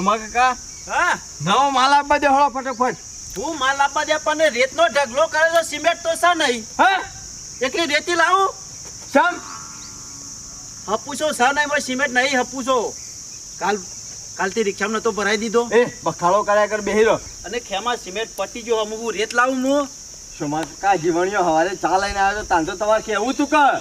સુમા કાકા? હા. નવો માલ આપવા દે હળો ફટાફટ. હું માલ આપવા દે પણ રેતનો ઢગલો કરે તો સિમેન્ટ તો સા નહીં. હા? એકલી રેતી લાવું? સમ હપુસો સા નહીં સિમેન્ટ નહીં હપુસો. કાલ કાલથી રિક્ષામાં નતો ભરાઈ દીધો. એ બખાડો કર્યા કર બેહી અને ખેમાં સિમેન્ટ પટી ગયો અમુક હું રેત લાવું હું. સુમા કાકા જીવણીઓ હવારે ચા લઈને આવ્યો તો તાન તો તમારે કેવું તું કર.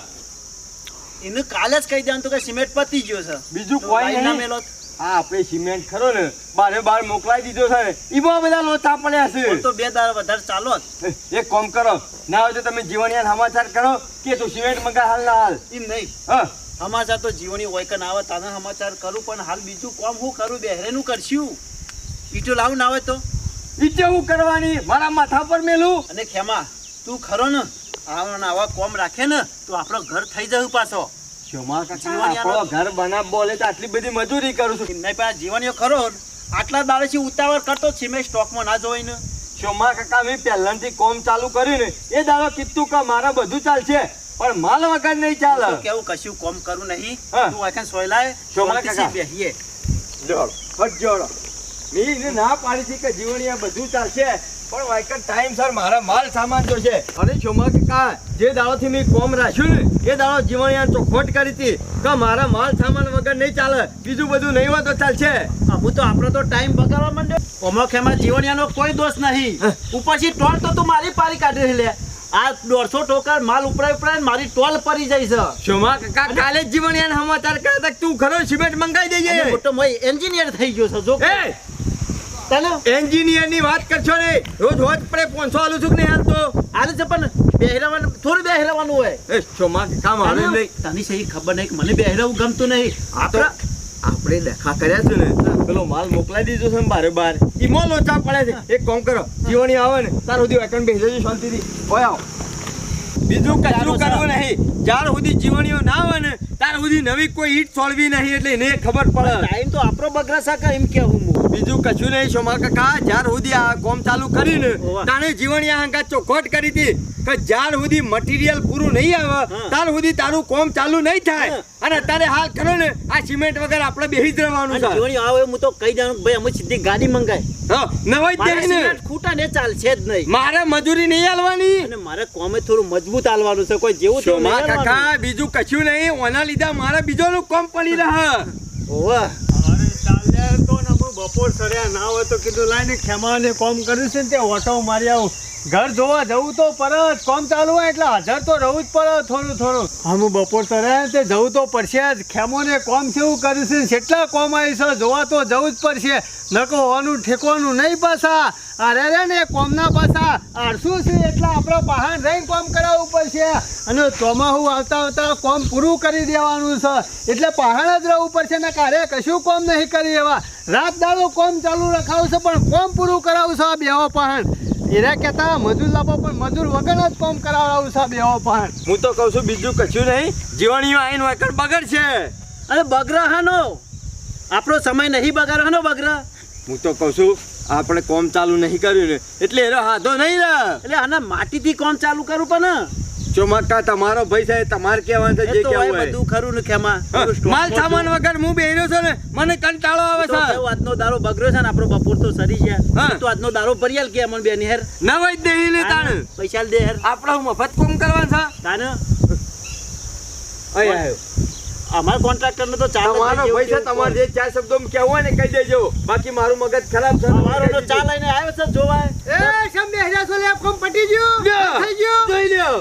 એને કાલે જ કહી દેવાનું તું કે સિમેન્ટ પતી ગયો છે. બીજું કોઈ નહીં. મેલો આ આપણે સિમેન્ટ ખરો ને બારે બાર મોકલાઈ દીધો છે. એમાં બધા લોચા પડ્યા છે. તો બે દાડા વધારે ચાલો એક કોમ કરો ના હોય તો તમે જીવણીયા સમાચાર કરો કે તું સિમેન્ટ મંગા હાલ ના હાલ. એમ નહીં. હા. સમાચાર તો જીવણી હોય કે ના આવે તાના સમાચાર કરું પણ હાલ બીજું કોમ હું કરું બેહરેનું કરશું. ઈટો લાવું ના આવે તો? ઈટો હું કરવાની? મારા માથા પર મેલું. અને ખેમા તું ખરો ને આવા આવા કોમ રાખે ને તો આપણો ઘર થઈ જવું પાછો. શોમા કાકા જીવણીયાનો- આપણો ઘર બનાવ બોલે તો આટલી બધી મજૂરી કરું છું. નહીં પણ જીવનીઓ ખરો આટલા દાડેથી ઉતાવળ કરતો જ સિમેન્ટ સ્ટોકમાં ના જોઈ શોમા કાકા મેં પહેલાથી કોમ ચાલુ કર્યું ને એ દાડો કીધું કે મારા બધું ચાલશે પણ માલ વગર નહીં ચાલે. કેવું કશું કોમ કરું નહીં. તું આખા સોયલાય શોભા કાકા. બેહીએ. જોડો હટ જોડો. મેં ના પાડી હતી કે જીવણીયા બધું ચાલશે. પણ વાયકર ટાઈમ સર મારા માલ સામાન તો છે. અરે શોમા કા જે દાડોથી મેં કોમ રાખ્યું ને એ દાડો જીવણિયા ચોખવટ કરી હતી. કે મારા માલ સામાન વગર નહીં ચાલે. બીજું બધું નહીં હોય તો ચાલશે. હું તો આપણો તો ટાઈમ બગાડવા માંડ્યો. કોમો ખેમા જીવણિયાનો કોઈ દોષ નહીં. ઉપરથી ટોલ તો તું મારી પારી કાઢી લે. આ દોઢસો ટોકર માલ ઉપરાય ઉપરાય મારી ટોલ પરી જાય છે. શોમા કાકા કાલે જ જીવણીયાને સમાચાર કર્યા તું ખરો સિમેન્ટ મંગાવી અને દેજે મોટો મોય એન્જિનિયર થઈ ગયો છે. જો એ! તને? એન્જિનિયર વાત કરશો ને રોજ રોજ પડે પોનસો આલું છું કે નહીં હાલતો આલે છે પણ બેહરાવાનું થોડું બેહરાવાનું હોય. એ શોમા મારે તને? નહીં તને સહી ખબર નહીં કે મને બેહરાવું ગમતું નહીં. આપણા આપણે દેખા કર્યા છે ને. પેલો માલ મોકલાઈ દીધો છે ને બારે બાર. ઈમો લોચા પડે છે. એક કામ કરો જીવણી આવે ને તાર સુધી વેકન બેસી જજો શાંતિથી. હોય આવો. બીજું કચરું કરવું નહીં. જ્યાર સુધી જીવણીઓ ના આવે ને ત્યાર સુધી નવી કોઈ ઈટ છોડવી નહીં એટલે એને ખબર પડે. ટાઈમ તો આપણો બગડા શાકા એમ કેવું હું. બીજું કશું નહીં સોમા કાકા. જ્યાર સુધી આ કોમ ચાલુ કરીને. તાણે જીવણીયા આંગા ચોખોટ કરી હતી કે જ્યાર સુધી મટીરિયલ પૂરું નહીં આવે ત્યાર સુધી તારું કોમ ચાલુ નહીં થાય. અને અત્યારે હાલ કરો ને આ સિમેન્ટ વગર આપણે બેહી જ રહેવાનું છે. જોણી આવે હું તો કહી જાણું ભાઈ અમે સીધી ગાડી મંગાય હા, નવાઈ દેખ ને. ખૂટા ને ચાલશે જ નહીં. મારે મજૂરી નહીં આલવાની અને મારે કોમે થોડું મજબૂત આલવાનું છે કોઈ જેવું તો નહીં કાકા બીજું કશું નહીં ઓના લીધા મારે બીજોનું કોમ પડી રહે. ઓવા. અરે ચાલ્યા તો ને બપોર સર્યા ના હોય તો કીધું લાઈને ખેમાને કોમ કર્યું છે ને તે ઓટો મારી આવું. ઘર જોવા જવું તો પરત. કોમ ચાલુ હોય એટલે હાજર તો રહું જ પડે થોડું થોડું. અમે બપોર સર્યા ને તે જવું તો પડશે જ. ખેમોને કોમ કેવું કર્યું છે કેટલા કોમ આવી છે, જોવા તો જવું જ પડશે. નકો હોવાનું ઠેકવાનું નહીં પાછા. અરે રે ને કોમના પાછા. આરસું છે એટલે આપણે બહાર રહીને કોમ કરાવવું પડશે. અને ચોમાહું આવતા આવતા કોમ પૂરું કરી દેવાનું છે. એટલે પહાડ જ રહેવું પડશે. ને કારે કશું કોમ નહીં કરી એવા. રાત દાડો કોમ ચાલુ રખાવું છે, પણ કોમ પૂરું કરાવું છે આ બેવો પહાડ એના કહેતા મજૂર લાવો પણ મજૂર વગર જ કોમ કરાવડાવું છે એવો પણ. હું તો કહું છું બીજું કશું નહીં. જીવણીઓ આવીને વાકર બગડ છે અરે બગરા હાનો. આપણો સમય નહીં બગાડવાનો બગરા. હું તો કહું છું આપણે કોમ ચાલુ નહીં કર્યું ને એટલે એનો હાથો નહીં રહે એટલે આના માટીથી કોમ ચાલુ કરું પણ. ચોમાકા તમારો ભાઈ છે તમારે કહેવાનું છે જે કહેવું હોય હોય. બધું ખરું ને ખેમા. માલ સામાન વગર હું બેહ્યો છું ને મને કંટાળો આવે છે. આજનો દારો બગડ્યો છે ને આપણો બપોર તો સરી છે. તો આજનો દારો ભરિયાલ કે અમન બેન હેર? ના જ દેહી ને તાણ. પૈસા દે હેર. આપણે હું મફત કોમ કરવાનું છે? તાને અહીં આવ્યો. અમારા કોન્ટ્રાક્ટર નો તો ચાલે તમારો ભાઈ છે તમારે જે ચાર શબ્દો કેવું હોય ને કહી દેજો. બાકી મારું મગજ ખરાબ છે અમારો તો ચા લઈને આવ્યો છે જોવાય. એ સમ બેહરા છો લે કોમ પટી ગયું? થઈ ગયું? જોઈ લ્યો.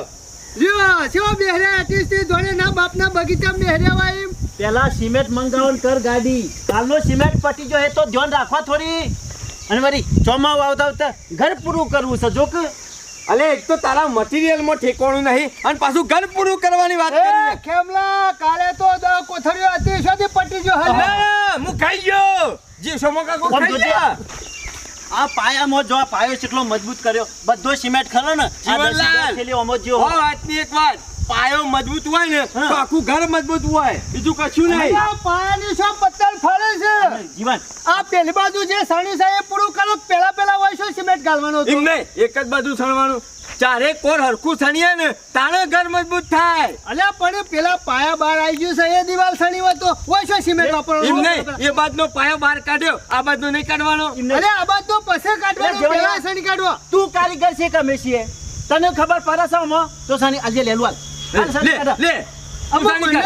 લ્યો સેવા બેહર્યા આર્ટિસ્ટ ધોળે ના બાપના બગીચા બેહર્યા એમ. પેલા સિમેન્ટ મંગાવન કર ગાડી. કાલનો સિમેન્ટ પટી જો એ તો ધ્યાન રાખવા થોડી. અને વળી ચોમાવું આવતા આવતા ઘર પૂરું કરવું છે જોક. અલે એક તો તારા મટીરિયલમાં ઠેકવાનું નહીં અને પાછું ઘર પૂરું કરવાની વાત કરી ખેમલા કાલે તો દ- કોથળીઓ હતી શોધી પટી ગયો હલે અલે, હું ખાઈ ગયો. જીવ સોમો કાકો ખાઈ ગયા આ પાયામાં જો આ પાયો કેટલો મજબૂત કર્યો. બધો સિમેન્ટ ખરો ને જીવનલાલ. દસ હજાર થેલી જો હો વાતની એક વાત. પાયો મજબૂત હોય ને તો આખું ઘર મજબૂત હોય. બીજું કશું નહીં. પાયાની શું પત્તર ફરે છે? જીવન. આ પેલી બાજુ જે સણી છે એ પૂરું કરો. પેલા પેલા હોય શું સિમેન્ટ ગાળવાનો એમ નહીં એક જ બાજુ સણવાનું. ચારે કોર હરખું સણીએ ને તારે ઘર મજબૂત થાય. અલ્યા પણ પેલા પાયા બહાર આવી ગયું છે એ દિવાલ સણી હોય તો હોય છે સિમેન્ટ એમ વાપરવાનું. નહીં એ બાજનો પાયો બહાર કાઢ્યો આ બાજનો નહીં કાઢવાનો. અરે આ બાજુ પછી પસે કાઢવાનો પેલા સણી કાઢવો. તું કારીગર છે કે અમે છીએ તને ખબર પડે છે? તો સાની આજે લેલું લે લે.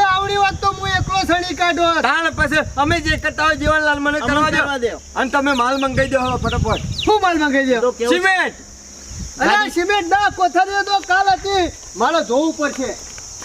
આવડી વાત તો હું એકલો સણી કાઢો તાણ પછી અમે જે કરતા હોય જીવનલાલ મને કરવા દો. દો. અને તમે માલ મંગાઈ દો ફટાફટ. શું માલ મંગાઈ છે સિમેન્ટ. અરે સિમેન્ટ ના કોથળીઓ તો કાલ હતી. મારે જોવું પડશે.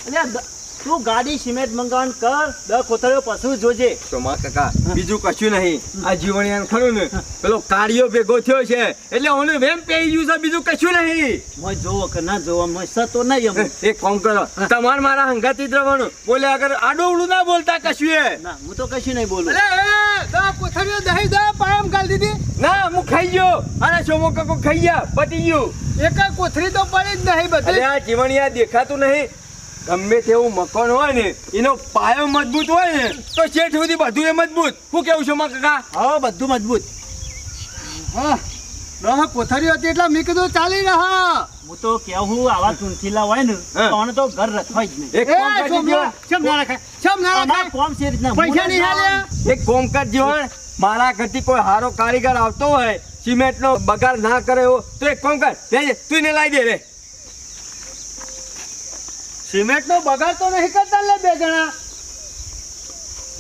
અલ્યા, દ- તું ગાડી સિમેન્ટ મંગાવન કર દર કોથળીઓ પશુ જોજે. તો માં કાકા બીજું કશું નહીં. આ જીવણિયાન ખરું ને? પેલો કાર્યો ભેગો થયો છે. એટલે ઓને વેમ પેઈ ગયું છે બીજું કશું નહીં. મોય જોવો કે ના જોવો મોય સતો નહીં અમે એક કોમ કરો. તમાર મારા હંગાતી દ્રવણ બોલે અગર આડોવડું ના બોલતા કશું એ ના હું તો કશું નહીં બોલું. અરે દા કોથળીઓ દહીં દા પાયમ ગાલ દીધી. ના હું ખાઈ ગયો. અરે સોમો કાકો ખાઈ ગયા પતી ગયું. એક કોથળી તો પડી જ નહીં અરે બધી આ જીવણિયા દેખાતું નહીં. ગમે તેવું મકાન હોય ને એનો પાયો મજબૂત હોય ને તો શેઠ સુધી બધું એ મજબૂત. શું કેવું છું માં કાકા? હા બધું મજબૂત. હા દહ કોથળીઓ હતી એટલે મેં કીધું ચાલી રહા. હું તો કેવું આવા ચૂંથીલા હોય ને તો તો ઘર રખવાય જ નહીં. એક કોમ કરજો ચમ ના રખાય. ચમ ના રખાય. કોમ છે રીતના પૈસા નહીં હાલે. એક કોમ કરજો મારા ઘરથી કોઈ હારો કારીગર આવતો હોય સિમેન્ટનો બગાડ ના કરે એવો તો એક કોમ કર તું એને લાવી દે રે. સિમેન્ટ નો બગાડ તો નહીં કરતા લે બે જણા.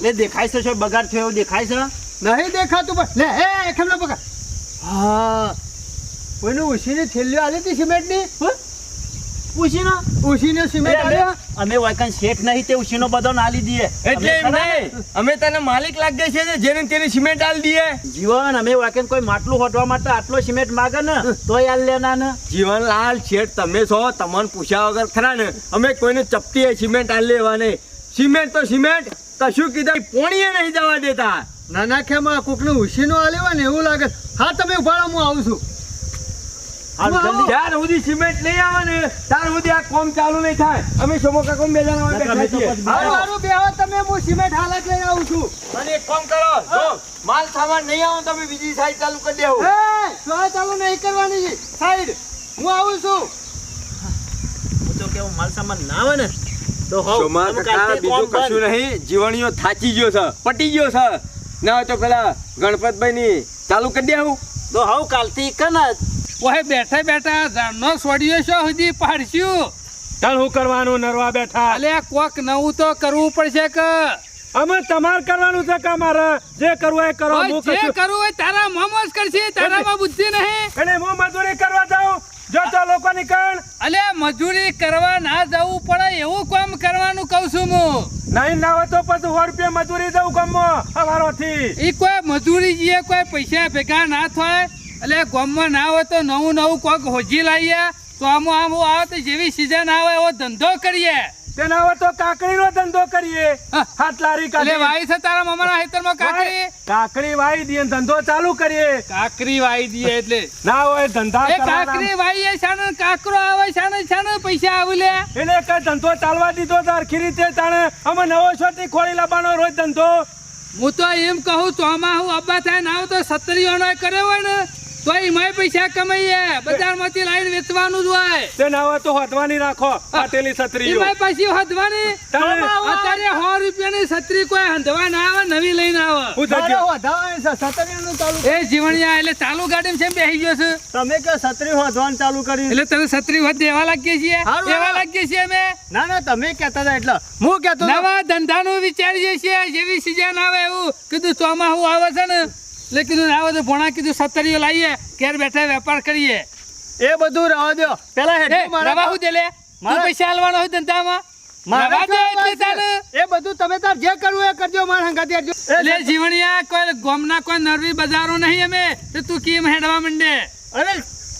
લે દેખાય છે શું બગાડ થયો એવું દેખાય છે. નહીં દેખાતું પણ લે હે એખમ ના બગાડ. હા. કોઈનું ઉછીની થેલીઓ આલી હતી સિમેન્ટની? ઉશીનો ઉશીનો સિમેન્ટ આલ્યો. અમે વાયકન શેઠ નહીં તે ઉશીનો બધો નાલી દીએ. એટલે એમ અમે નહીં. અમે તને માલિક લાગે છે ને જેને તેને સિમેન્ટ આલી દીએ. જીવન અમે વાયકન કોઈ માટલું હોટવા માટે આટલો સિમેન્ટ માગે ને તોય આલ લેના ને. જીવનલાલ શેઠ તમે છો તમને પૂછ્યા વગર ખરા ને અમે કોઈને ચપટી સિમેન્ટ આલી લેવા નહીં. સિમેન્ટ તો સિમેન્ટ કશું કીધા પોણીએ નહીં જવા દેતા. નાના ખેમાં કોકનું ઉશીનો આલ્યો હોય ને એવું લાગે. હા તમે ઉભાડો હું આવું છું. સુધી સિમેન્ટ નહીં આવે ને ત્યાર સુધી આ કોમ ચાલુ નહીં થાય. અમે સોમો કાકો બે જણા નકર અમે તો બેઠા છીએ. પછી હારું, હાલો. હારું, બેહો તમે હું સિમેન્ટ હાલત લઈને આવું છું. અને એક કામ કરો. જો માલ સામાન નહીં આવે તો બીજી સાઈડ ચાલુ કરી દેવું. એ શ્વાસ ચાલુ નહીં કરવાની સાઈડ હું આવું છું. હું તો કેવું માલ સામાન ના આવે ને તો તમે બીજું કશું નહીં. જીવણીઓ થાચી ગયો છે. પટી ગયો છે. ના હોય તો પેલા ગણપતભાઈ ની ચાલુ કરી દેવું તો હવ કાલથી કન ઓહે બેઠા બેઠા ઝાડનો સોડિયો છો સુધી પાડશું? ચાલ હું કરવાનું નરવા બેઠા. અલે કોક નવું તો કરવું પડશે કે? અમે તમાર કરવાનું છે કે મારે જે કરવું એ કરો હું જે કરવું હોય તારા મોમોસ કરશે તારામાં બુદ્ધિ નહીં. એટલે હું મજૂરી કરવા જાઉં? જો તો લોકોની કણ. અલે મજૂરી કરવા ના જવું પડે એવું કામ કરવાનું કહું છું હું. નહીં ના હોય તો પછી સો રૂપિયા મજૂરી દઉં ગમો અમારોથી એ કોઈ મજૂરી જઈએ કોઈ પૈસા ભેગા ના થાય. એટલે ગામમાં ના હોય તો નવું નવું કોક હોજી લાવીએ તો આમ આમ આવે તો જેવી સિઝન આવે એવો ધંધો કરીએ. તેના હોય તો કાકડીનો ધંધો કરીએ. હાથ લારી એટલે વાઈ છે તારા મામાના ખેતરમાં કાકરી કાકડી? વાઈ દઈએ ને ધંધો ચાલુ કરીએ. કાકડી વાઈ દઈએ એટલે. ના હોય ધંધા એ કરવાના. કાકરી વાઈએ છાને કાકરો આવે છાને છાને પૈસા આવી લે. એને કે ધંધો ચાલવા દીધો સરખી રીતે તાણે અમે નવો છોટી ખોળી લાવવાનો રોજ ધંધો. હું તો એમ કહું ચોમા હું અબ્બા થાય ના હોય તો સત્તરીઓનો કર્યો હોય ને. તો મય પૈસા કમાઈએ. બજારમાંથી લાઈન વેચવાનું જ હોય. તે ના હોય તો હદવાની રાખો ફાટેલી છત્રીઓ. મય પાછી હદવાની? અત્યારે 100 રૂપિયાની છત્રી કોઈ હંધવા ના આવે નવી લઈને આવે. હું જગ્યા વધારે છે, સત્તરીનું ચાલુ એ જીવણિયા એટલે ચાલુ ગાડી છે બેહી ગયો છે? તમે કે છત્રી હદવાન ચાલુ કરી એટલે તને છત્રી હદ દેવા લાગીએ છીએ? દેવા. લાગીએ છીએ અમે? ના ના તમે કહેતા હતા એટલે. હું કહેતો હતો. નવા ધંધાનું વિચારીએ છીએ જેવી સીઝન આવે એવું કીધું ચોમાહું આવે છે ને એટલે કીધું આવે તો ભોણા કીધું સત્તરીઓ લાવીએ ઘેર બેઠા વેપાર કરીએ. એ બધું રવા દો પેલા એ રવા હું દે લે? મારા- પૈસા આલવાનો હોય ધંધામાં મારા રવા દે જોવા એટલે તારે છે. એ બધું તમે તાર જે કરવું એ કરજો મારા હંગાથી એટલે જીવણિયા કોઈ ગોમના કોઈ નરવી બજારો નહીં અમે તો તું કેમ હેડવા માંડે? અરે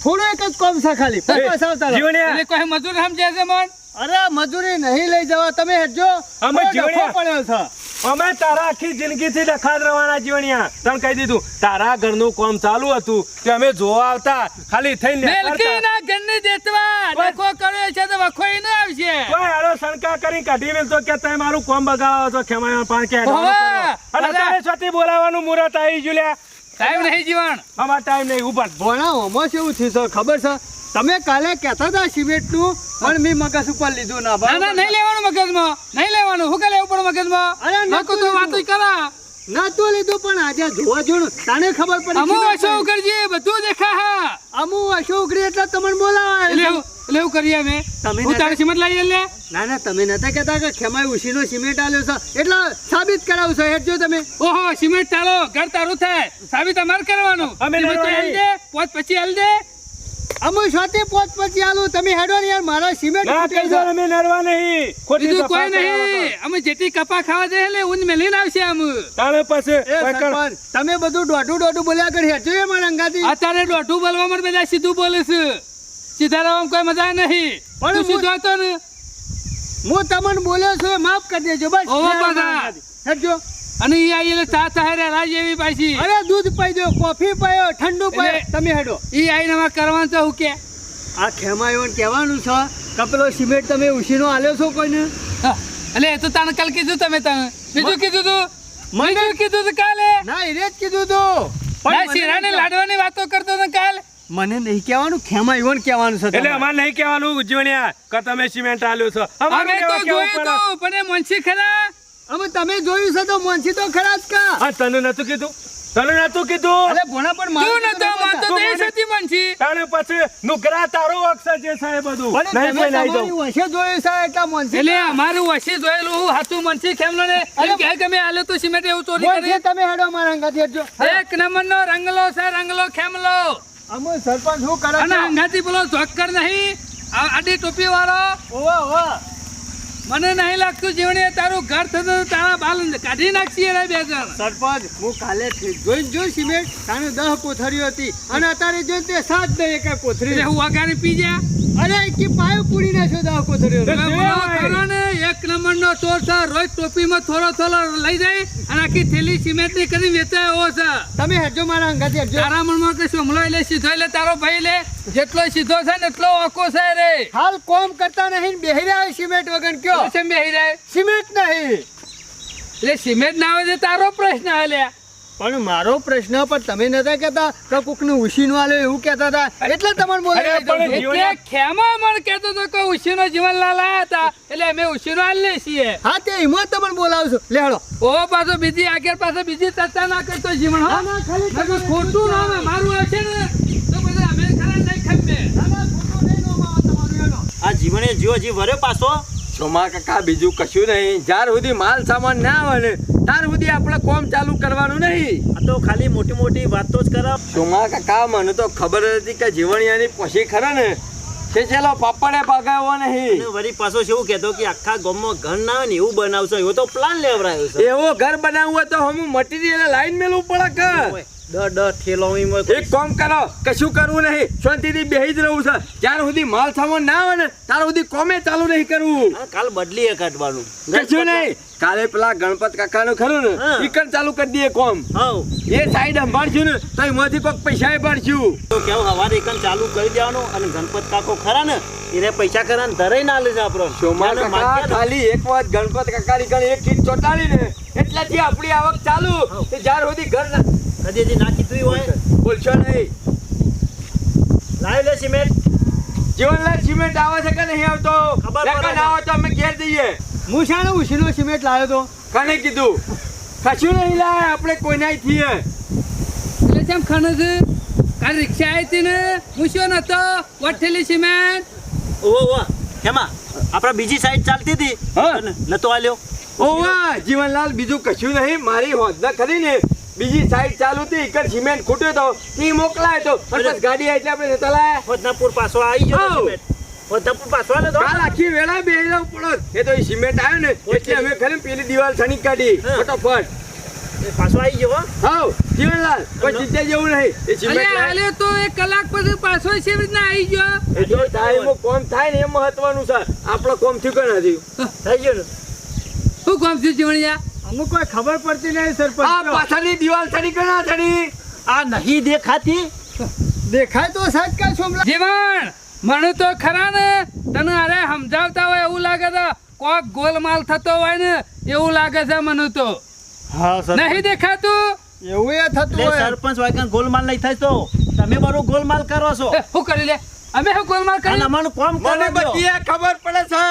થોડું એક જ કોમ છે ખાલી. પચાસ આવતા રહો. જીવણિયા. એટલે કોઈ મજૂર સમજે છે મન? અરે મજૂરી નહીં લઈ જવા તમે હેડજો. અમે જીવણિયા. પડ્યો છે. અમે તારા આખી જિંદગીથી ડખાત રવાના જીવણિયા તને કહી દીધું તારા ઘરનું કામ ચાલુ હતું તે અમે જોવા આવતા ખાલી થઈને મેલકીના ઘરની દેતવા. ડખો કર્યો છે તો વખોઈ ન આવશે કોઈ હારો શંકા કરી કાઢી મેલતો કે તમે મારું કોમ બગાડો છો ખેમાયા પાણ કે. અને તારે છતી બોલાવવાનું મુરત આવી ગયું લ્યા ટાઈમ નહીં જીવણ. અમાર ટાઈમ નહીં ઊભા. ભણા ઓમાં કેવું થયું છે? ખબર છે? તમે કાલે કહેતા હતા સિમેન્ટનું પણ મેં મગજ ઉપર લીધું ના ના નહીં લેવાનું મગજમાં. નહીં લેવાનું. હું કે લેવું પણ મગજમાં? અરે, નાખો તો વાતો લીધું. કરા તો લીધું પણ આજે જોવા જો તને ખબર પડી અમુ વસો બધું દેખા હા. અમુ અશોક એટલે તમને બોલાવા. એટલે એટલે એવું કરીએ અમે. તમે હું તારે સિમેન્ટ લઈ લે ના ના તમે નતા કહેતા કે ખેમાઈ ઉશીનો સિમેન્ટ આલ્યો છે. એટલે સાબિત કરાવશો હેઠજો તમે. ઓહો સિમેન્ટ ચાલો ઘર તારું થાય. સાબિત અમાર કરવાનું. અમે તો હાલ દે પોત પછી હાલ દે. અમુ સાથે પોત પછી આલો. તમે હેડો ને યાર મારા સિમેન્ટ ના કહી દો અમે નરવા નહીં. ખોટી કોઈ નહીં. અમે જેટલી કપા ખાવા દે એટલે ઊન મેલીને આવશે આમ. તારે પાસે તમે બધું દોઢું દોઢું બોલ્યા કરી હેઠજો એ મારા અંગાથી. અત્યારે દોઢું બોલવામાં બધા સીધું બોલે છે સીધા રહેવામાં કોઈ મજા નહીં. પણ સીધો હતો ને? હું તમને બોલ્યો છું માફ કરી દેજો બસ. ઓહો, અને ઈ આઈ એટલે ચા ચાહે રાજ એવી પાછી. અરે દૂધ પાઈ દો કોફી પાયો ઠંડુ પાયો તમે હેડો. ઈ આઈને અમારે કરવાનું તો હું કે. આ ખેમાયોને કહેવાનું છે કપલો સિમેન્ટ તમે ઉશીનો આલ્યો છો કોઈને? એટલે એ તો તને કાલ કીધું તમે તને બીજું કીધું તું? મને- કીધું તું કાલે? ના એ જ કીધું તું. પણ શીરાને લાડવાની વાતો કરતો તો કાલ. મને નહીં કહેવાનું ખેમાયોને કહેવાનું છે એટલે. અમારે નહીં કહેવાનું ઉજવણીયા કે તમે સિમેન્ટ આલ્યો છો. અમારે અમે તો જોયું તો પણ એ મનસી ખરા. અમે તમે જોયું છે તો મોનસી તો ખરા જ કા હા તને નતું કીધું? તને નતું કીધું? અરે ભોણા પણ મારું તું નતો માનતો તો એ સતી મનસી તાણે પછી નુકરા તારો અક્ષર જે છે બધું. નહીં તમે કોઈ નાઈ તમારી જાઉં. વશે જોયું છે એટલે મનસી એટલે અમારું વસી જોયેલું હું હાથું મનસી ખેમલો ને? એમ કે મેં આલ્યો તો સિમેન્ટ એવું ચોરી કરી. તમે હેડો મારા અંગાથી હેડજો. એક નંબરનો રંગલો છે રંગલો ખેમલો. અમે સરપંચ શું કરે અને અંગાથી બોલો ઝોક્કર નહીં. આ આડી ટોપી વાળો ઓવા ઓવા. મને નહીં લાગતું જીવણી તારું ઘર થતું તારા બાલ કાઢી નાખશે રે બે જણ. સરપંચ હું કાલે જોઈને જોઈ સિમેન્ટ તારે દહ કોથળીઓ હતી. અને અત્યારે જોઈ તે સાત દે એક કોથળી હું વગાડી પી જા અરે કે પાયો પૂરી નાખ્યો બોલો ખરો ને એક નંબરનો ચોર છે રોજ ટોપીમાં થોડો થોડો લઈ જાય અને આખી થેલી સિમેન્ટની કરી વેચાય એવો છે. તમે હજો મારા અંગાથી હજો તારા મનમાં કશું સોમલો એટલે સીધો એટલે તારો ભાઈ લે જેટલો સીધો છે ને એટલો ઓકો છે રે. હાલ કોમ કરતા નહીં બેહી રહ્યા સિમેન્ટ વગર કયો? છે બેહી રહ્યા? સિમેન્ટ નહીં. એટલે સિમેન્ટ ના આવે તારો પ્રશ્ન હાલ્યા પણ મારો પ્રશ્ન પર તમે નતા કેતા કે કોકનું ઉશીન આલ્યો એવું કેતા હતા? એટલે તમને બોલે એટલે ખેમા મને કેતો તો કે ઉશીનો જીવન લાલા હતા. એટલે અમે ઉશીનો હાલ લે છીએ. હા તે એમાં તમને બોલાવશું. લે હળો ઓ પાછો બીજી આગળ પાછો બીજી ચર્ચા ના કરતો જીવન હા. ના, ના, ખાલી ખોટું નામ મારું હશે ને તો બધા અમે ખરા નહીં ખપે આ જીવને જીવો જીવ વરે પાછો? સોમા કાકા બીજું કશું નહીં. જ્યાર સુધી માલ સામાન ના આવે ને ત્યાર સુધી આપણે કોમ ચાલુ કરવાનું નહીં. આ તો ખાલી મોટી મોટી વાતો જ કરો સોમા કાકા મને તો ખબર હતી કે જીવણિયાની પછી ખરા ને. છે ચેલો પાપડે પગાવો નહીં. વળી પાછો શું કહેતો કે આખા ગામમાં ઘર ના ને એવું બનાવશો એવો તો પ્લાન લેવરાયો છે. એવો ઘર બનાવવું હોય તો હું મટીરિયલ લાઈન મેલવું પડે કે. ડ ડ ઠેલો એક કામ કરો કશું કરવું નહીં. શાંતિથી બેહી જ રહું છે. જ્યાર સુધી માલ સામાન ના આવે ને ત્યાર સુધી કોમે ચાલુ નહીં કરવું કાલ બદલીએ કાઢવાનું કશું નહીં. કાલે પેલા ગણપત કાકાનું ખરું ને હા. ચાલુ કરી દઈએ કોમ. એ સાઈડ સંભાળશું ને તો એમાંથી કોઈક પૈસા પાડશું તો કેવું હવારે એકન ચાલુ કરી દેવાનું અને ગણપત કાકો ખરા ને એને પૈસા ખરા ને ધરાઈ ના લેશે આપણો. સોમાન કાકા ખાલી એક વાત ગણપત કાકાની કણ એક કીટ ચોટાડી ને એટલાથી આપણી આવક ચાલુ. તે જ્યાર સુધી ઘર ના કદી હજી ના કીધું હોય બોલશો નહીં. લાવી લે સિમેન્ટ. જીવનલાલ સિમેન્ટ આવે છે કે નહીં આવતો? ખબર ના આવે તો અમે ઘેર જઈએ. હું શાણે ઉશીનો સિમેન્ટ લાવ્યો તો? કને કીધું? કશું નહીં લાય આપણે કોઈના થઈએ એટલે કેમ ખાને છે કાલ રિક્ષા આવી હતી ને હું શું નતો વઠેલી સિમેન્ટ. ઓહો ઓહો. હેમાં આપણા બીજી સાઈડ ચાલતી હતી. નતો આલ્યો. ઓવા જીવનલાલ બીજું કશું નહીં. મારી હોદ્દા ખરી ને. બીજી સાઈડ ચાલુ હતી એક સિમેન્ટ ખૂટ્યો તો એ મોકલાય તો. બસ ગાડી આવી એટલે આપણે નતા લાયા. ફોજનાપુર પાછો આવી ગયો આવ. સિમેન્ટ ફોજનાપુર પાછો આલે તો. કાલ આખી વેળા બેહી જવું પડો એ તો એ સિમેન્ટ આવ્યો ને એટલે અમે ખરી પેલી દિવાલ સણી કાઢી. ફટાફટ. એ પાછો આવી ગયો હો. હાવ જીવનલાલ. કોઈ ચિંતા જેવું નહીં. એ સિમેન્ટ હાલે તો એક કલાક પછી પાછો છે રીતના આવી ગયો. એ તો ટાઈમ કોમ થાય ને એ મહત્વનું છે. આપણો કોમ થયું કે નથી. થઈ ગયો ને? શું કોમ થયું જીવણિયા? અમુક કોઈ ખબર પડતી નહીં આ સરપંચ પાછળની દિવાલ ચડી કે ના સણી આ નહીં દેખાતી? દેખાય તો સાચ કા છોમલા જીવણ મને તો ખરા ને તને અરે સમજાવતા હોય એવું લાગે છે કોક ગોલમાલ થતો હોય ને એવું લાગે છે મને તો. હા નહીં દેખાતું? એવું એ થતું હોય. સરપંચ વાગ્યા ગોલમાલ નહીં થાય તો? તમે મારો ગોલમાલ કરો છો. શું કરી લે. અમે શું ગોલમાલ કરી? અમારું કોમ મને બધી આ ખબર પડે છે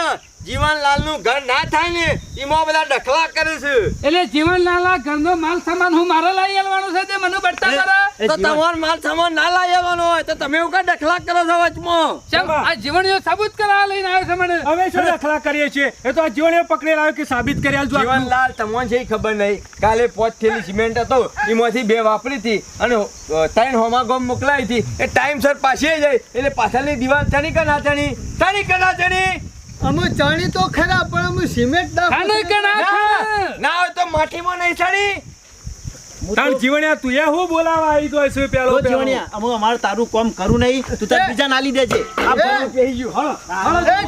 જીવનલાલનું ઘર ના થાય ને એમાં બધા ડખલા કરે છે. એટલે જીવનલાલા ઘરનો માલ સામાન હું મારે લઈ આવવાનો છે તે મને બળતા કરે એ તો તમારો માલ સામાન ના લઈ આવવાનો હોય તો તમે એવું કઈ ડખલા કરો છો વચમાં? ચમ, આ જીવણીઓ સાબિત કરવા લઈને આવ્યો છે મને. હવે શું ડખલા કરીએ છીએ? એ તો આ જીવણીઓ પકડી લાવ્યો કે સાબિત કરી આલજો. જીવનલાલ તમને છે ખબર નહીં. કાલે પોચ થેલી સિમેન્ટ હતો એમાંથી બે વાપરી હતી અને ત્રણ હોમા ગોમ મોકલાવી હતી. એ ટાઈમસર પાછી જાય એટલે પાછળની દિવાલ ચણી કે ના ચણી ચણી કે ના ચણી અમે જાણી તો ખરા પણ અમે સિમેન્ટ ખાને કે ના ના ના હોય તો માટીમાં નહીં ચડી તાર જીવણિયા તું એ હું બોલાવા આવી તો હશે પેલો પેલો. જીવણિયા, અમે અમાર તારું કોમ કરું નહીં તું તાર બીજા ના લીધે છે આ! ભલું પેહી ગયું. હળો.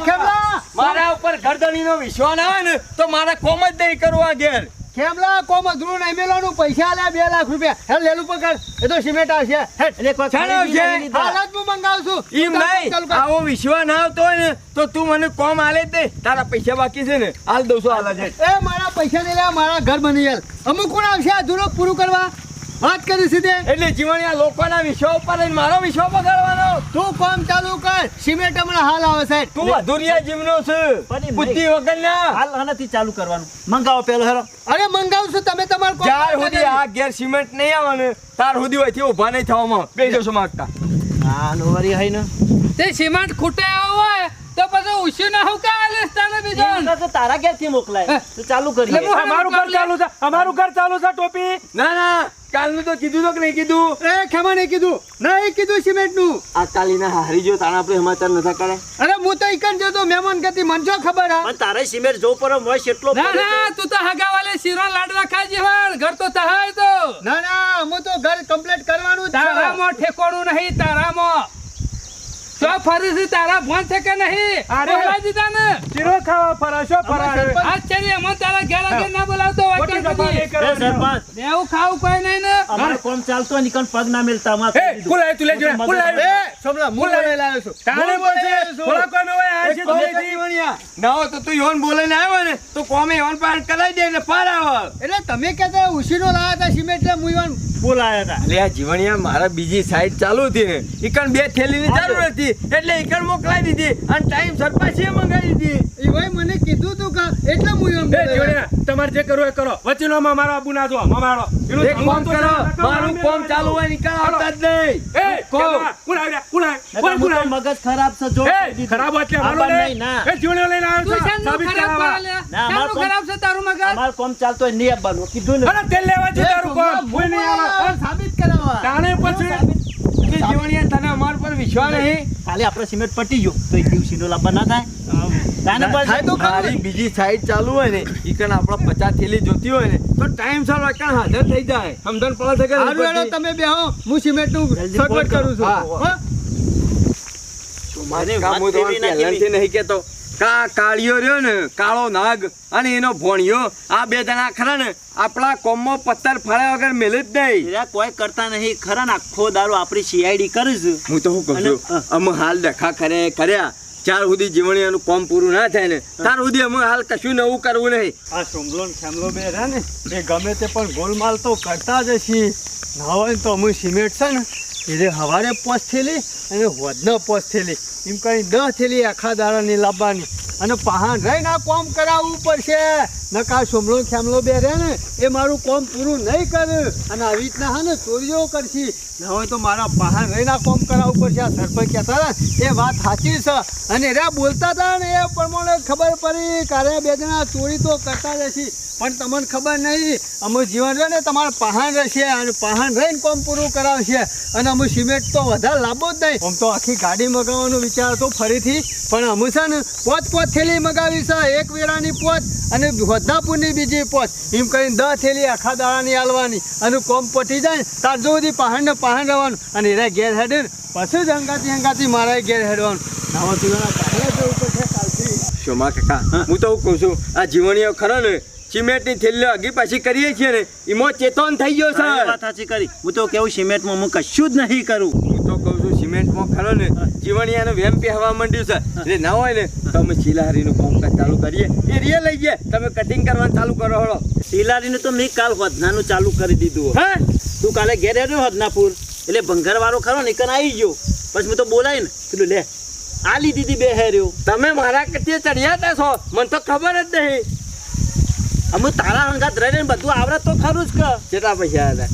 હળો. મારા ઉપર ગરદણીનો વિશ્વાસ ના હોય ને તો મારા કોમ જ નહીં કરવા ઘેર ખેમલા કોમ અધૂરું નહીં મેળવાનું પૈસા લે બે લાખ રૂપિયા. હે લેલું પકડ. એ તો સિમેન્ટ આવશે. એટલે કોઈ ચાલો ખરીદી છે. નહીં લીધા. હાલ જ હું મંગાવું છું. એમ નહીં. આવો વિશ્વા ના આવતો હોય ને તો તું મને કોમ આલે દે. તારા પૈસા બાકી છે ને. હાલ દઉં છું હાલ એ મારા પૈસા નહીં લે મારા ઘર બની યાર અમુક કોણ આવશે? અધૂરો પૂરું કરવા? વાત કરી સીધે. એટલે જીવણિયા લોકોના વિશ્વાસ ઉપર મારો વિશ્વાસ બગાડવાનો. તું કામ ચાલુ કર. સિમેન્ટ હમણાં હાલ આવે સાહેબ તું અધૂરિયા જીવનો છે. બુદ્ધિ વગરના. હાલ નથી ચાલુ કરવાનું. મંગાવો પેલો હેરો. અરે મંગાવું છું. તમે તમારું જ્યાર સુધી આ ઘેર સિમેન્ટ નહીં આવવાનું ને તાર સુધી હોયથી ઊભા નહીં થવામાં. બે જશો માગતા. હા નો વરી હઈ ને. તે સિમેન્ટ ખૂટે હોય તો પછી ઉછી ના હું કા આલીશ તને બીજો? તો તારા ઘેરથી મોકલાય. તો ચાલુ કરી. અમારું ઘર ચાલુ છે. અમારું ઘર ચાલુ છે ટોપી. ના ના કાલનું તો કીધું તો કે નહીં કીધું? એ ખેમા નહીં કીધું. નહીં કીધું સિમેન્ટનું આ કાલીના હારી જો તારા આપણે સમાચાર નતા કરે. અરે હું તો ઈકન જતો મહેમાન ગતિ મન જો ખબર હા. પણ તારે સિમેન્ટ જો પર મોય એટલો ના ના તું. તો હગા વાલે શીરો લાડવા ખાઈ જેવાળ ઘર તો તહાય તો. ના ના હું તો ઘર કમ્પ્લીટ કરવાનું તારામાં ઠેકોણું નહીં તારામાં. તો ફરી છે તારા ફોન છે કે નહીં? અરે. બોલાવી દીધા ને? શીરો ખાવા ફરાશો ફરાવે ફરા આજ ચલી અમને તારા ઘેર આગે ના બોલાવતો હોય કેમ એ સરપંચ. દેવું ખાવું કોઈ નહીં ને? અમાર કોમ ચાલતો હોય ને પગ ના મેલતા માં એ, લાવ્યું? તું લેજો ને, એ સોમલા હું લઈને લાવ્યો છું. તારે બોલશે. થોડા કોઈ હોય આ છે તો કામ. જીવણિયા. ના હો તો તું યોન બોલાઈને આવ્યો ને તો કોમે યોન પાન કરાઈ દે ને પાર આવ. એટલે તમે કહેતા ઉશીનો લાવ્યા હતા સિમેન્ટ એટલે હું ઈવન બોલાયા હતા. એટલે આ જીવણિયા મારા બીજી સાઈડ ચાલુ હતી ને. ઈકણ બે થેલીની જરૂર હતી. એટલે ઈકણ મોકલાવી દીધી અને ટાઈમ સર પાછી મંગાવી દીધી. એ ભાઈ મને કીધું તું કે એટલે હું એમ બે જીવણિયા, તમારે જે કરવું એ કરો. વચ્ચેનો મારો આબુ ના જો મારો એક કામ કરો. મારું કોમ ચાલુ હોય નીકળ આવતા જ નહીં. એ કેવા? કોણ આવ્યા? કોણ આવ્યા? કોણ- કોણ આવ્યા? મગજ ખરાબ છે જો ખરાબ છે, મારો નહીં, ના. એ જીવણીઓ લઈને આવ્યો છે, સાબિત ખરાબ કરાવવા. ના, મારું ખરાબ છે તારું મગજ? મારું કોમ ચાલતો હોય નહીં આવવાનું કીધું ને. અરે, તેલ લેવા જો તારું કોમ. કોઈ નહીં આવે. સાબિત કરાવવા. તાણે પછી એટલે જીવણિયા તને અમાર પર વિશ્વાસ નહીં. કાલે આપણે સિમેન્ટ પટી ગયો. તો એક દિવસ સીધો લાવવા ના થાય. મારી બીજી સાઈડ ચાલુ હોય ને ઈકણ આપણે પચાસ થેલી જોતી હોય ને તો ટાઈમ સર વાકણ હાજર થઈ જાય. સમજણ પડે છે કે તમે બેહો હું. સિમેન્ટનું જલ્દી કરું. છું. હા. કામ હું તો પહેલાંથી નહીં કહેતો. કા કાળિયો રહ્યો ને કાળો નાગ અને એનો ભોણિયો આ બે જણા ખરા ને આપણા કોમમાં પથ્થર ફળ્યા વગર મેલે જ નહીં. એરા કોઈ કરતા નહીં ખરા ને આખો દારૂ આપણી સીઆઈડી કરીશ હું તો શું કહું છું અમે હાલ દેખા કરે કર્યા. ચાર સુધી જીવણીયાનું કોમ પૂરું ના થાય ને તાર સુધી અમે હાલ કશું નવું કરવું નહીં. આ સુમલો ને ખેમલો બે રહ્યા ને એ ગમે તે પણ ગોલમાલ તો કરતા જ છીએ ના હોય તો અમુક સિમેન્ટ છે ને એટલે હવારે પોસ થેલી અને હોદના પોસ થેલી. એમ કરી દસ થેલી આખા દાડાની લાવવાની અને પહાણ રહીને આ કોમ કરાવવું પડશે. નકા સોમલો ખેમલો બે રહે ને, એ મારું કોમ પૂરું નહીં કરે. અને આવી રીતના હા ને ચોરીઓ કરશી. ના હોય તો મારા પહાણ રહીને આ કોમ કરાવવું પડશે. આ સરપંચ કહેતા હતા એ વાત સાચી છે. અને રે બોલતા હતા ને, એ પ્રમાણે ખબર પડી કારણ બે જણા ચોરી તો કરતા રહેશી. પણ તમને ખબર નહીં અમુક જીવન રહે ને, તમારે પહાણ રહેશે. અને પહાણ રહીને કોમ પૂરું કરાવશે. અને અમુક સિમેન્ટ તો વધારે લાંબો જ નહીં. આમ તો આખી ગાડી મગાવવાનો વિચાર હતો ફરીથી. પણ અમુક છે ને, પોત પોચ થેલી મગાવી છે એક વેરાની પોચ અને વધાપુરની બીજી પોચ એમ કરીને દસ થેલી આખા દાડાની આલવાની અને કોમ પટી જાય ને તાર જો સુધી પહાડને પહાડ રહેવાનું અને એને ઘેર હેડે ને પછી જ હંગાતી હંગાતી મારા ઘેર હેડવાનું. નાવા પીવાના પહાડે જવું પડશે કાલથી. શોમા કાકા? હું. તો કહું છું આ જીવણીઓ ખરો ને સિમેન્ટની થેલીઓ અગી પાછી કરીએ છીએ ને એમાં ચેતન થઈ ગયો છે વાત સાચી કરી. હું તો કેવું સિમેન્ટમાં હું કશું જ નહીં કરું. ખરો ને જીવણીયાનું વેમ પહેવા માંડ્યું છે. એટલે ના હોય ને તો અમે શિલાહારીનું કામકાજ ચાલુ કરીએ. એ રિયલ લઈ ગયા. તમે કટિંગ કરવાનું ચાલુ કરો હળો. શિલાહારીનું તો મેં કાલ વધનાનું ચાલુ કરી દીધું હા. તું કાલે ઘેર આવ્યો હદનાપુર. એટલે ભંગારવાળો ખરો ને કન આવી ગયો. પછી મેં તો બોલાય ને પેલું લે લીધી હતી બે હેર્યો તમે મારા કટીએ ચડ્યા છો? મને તો ખબર જ નહીં. અમે તારા હંગાત રહીને બધું આવડત તો ખરું જ કે. કેટલા પૈસા હતા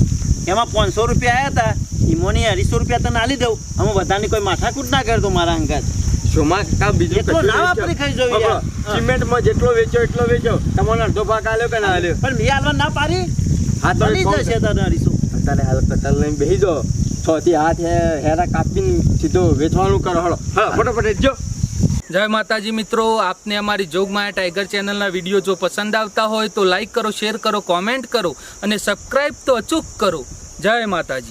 એમાં પાંચસો રૂપિયા આવ્યા હતા ઈમોની અઢીસો રૂપિયા તને આલી દઉં અમે બધાની કોઈ માથાકૂટ ના કરતો મારા અંગત. શોમા બીજું એટલો ના વાપરી ખાઈ જવું સિમેન્ટમાં જેટલો વેચ્યો એટલો વેચ્યો. તમને અડધો ભાગ આલ્યો કે ના આલ્યો? પણ મેં હાલવા ના પાડી. હા તો બની એક કામ જશે તને અઢીસો. અત્યારે હાલ કટલ લઈને બેસી જાઓ. છ થી હાથ હેરા કાપીને સીધો વેચવાનું કરો. હળો હા. ફટાફટ જો જય માતાજી મિત્રો આપને અમારી જોગમાયા ટાઈગર ચેનલના વીડિયો જો પસંદ આવતા હોય તો લાઈક કરો શેર કરો કોમેન્ટ કરો અને સબસ્ક્રાઈબ તો અચૂક કરો. જય માતાજી.